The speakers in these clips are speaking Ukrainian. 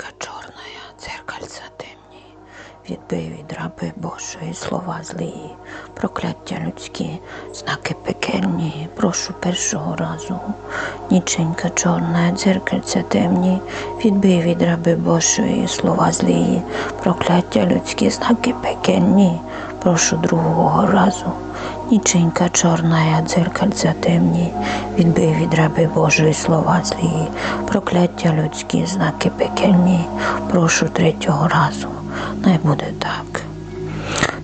Ніченька чорна, дзеркальця темні, відбив від раби Божої слова злії, прокляття людські, знаки пекельні, прошу першого разу. Ніченька чорна, дзеркальця темні, відбив від раби Божої слова злії, прокляття людські, знаки пекельні, прошу другого разу. Ніченька чорна, дзеркальця темні, відбив від раби Божої слова злії, прокляття людські, знаки пекельні, прошу третього разу. Най буде так.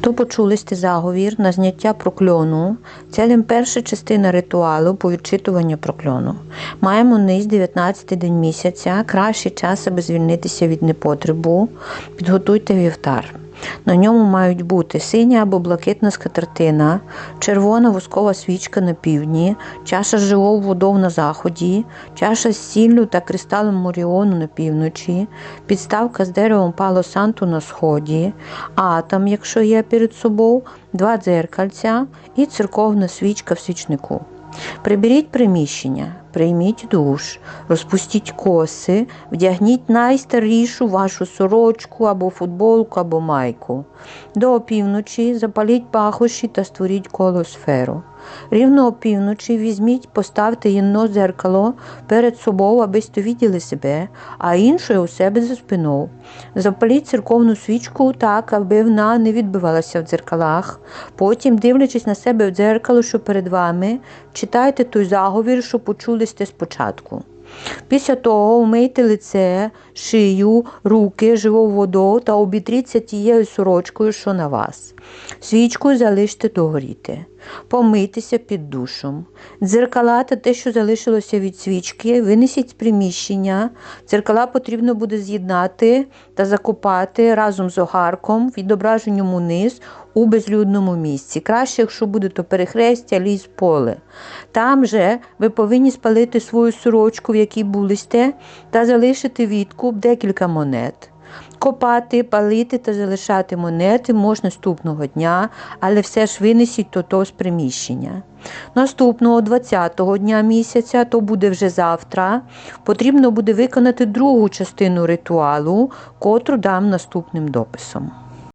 То почули заговір на зняття прокльону. Целем перша частина ритуалу по відчитуванню прокльону. Маємо низ 19 день місяця, кращий час, аби звільнитися від непотребу. Підготуйте вівтар. На ньому мають бути синя або блакитна скатертина, червона воскова свічка на півдні, чаша з живою водою на заході, чаша з сіллю та кристалом Моріону на півночі, підставка з деревом пало санту на сході, атом, якщо є перед собою, два дзеркальця і церковна свічка в свічнику. Приберіть приміщення, прийміть душ, розпустіть коси, вдягніть найстарішу вашу сорочку або футболку, або майку. До опівночі запаліть пахощі та створіть коло сферу. Рівно опівночі візьміть, поставте єдно зеркало перед собою, аби виділи себе, а інше у себе за спиною. Запаліть церковну свічку так, аби вона не відбивалася в дзеркалах. Потім, дивлячись на себе в дзеркало, що перед вами, читайте той заговір, що почули сте спочатку. Після того вмийте лице, шию, руки живою водою та обітріться тією сорочкою, що на вас. Свічку залиште догоріти. Помийтеся під душом. Дзеркала та те, що залишилося від свічки, винесіть з приміщення. Дзеркала потрібно буде з'єднати та закопати разом з огарком, відображенням униз у безлюдному місці. Краще, якщо буде то перехрестя, ліс поле. Там же ви повинні спалити свою сорочку, в якій були сте, та залишити відкуп декілька монет. Копати, палити та залишати монети можна наступного дня, але все ж винесіть то-то з приміщення. Наступного 20-го дня місяця, то буде вже завтра, потрібно буде виконати другу частину ритуалу, котру дам наступним дописом.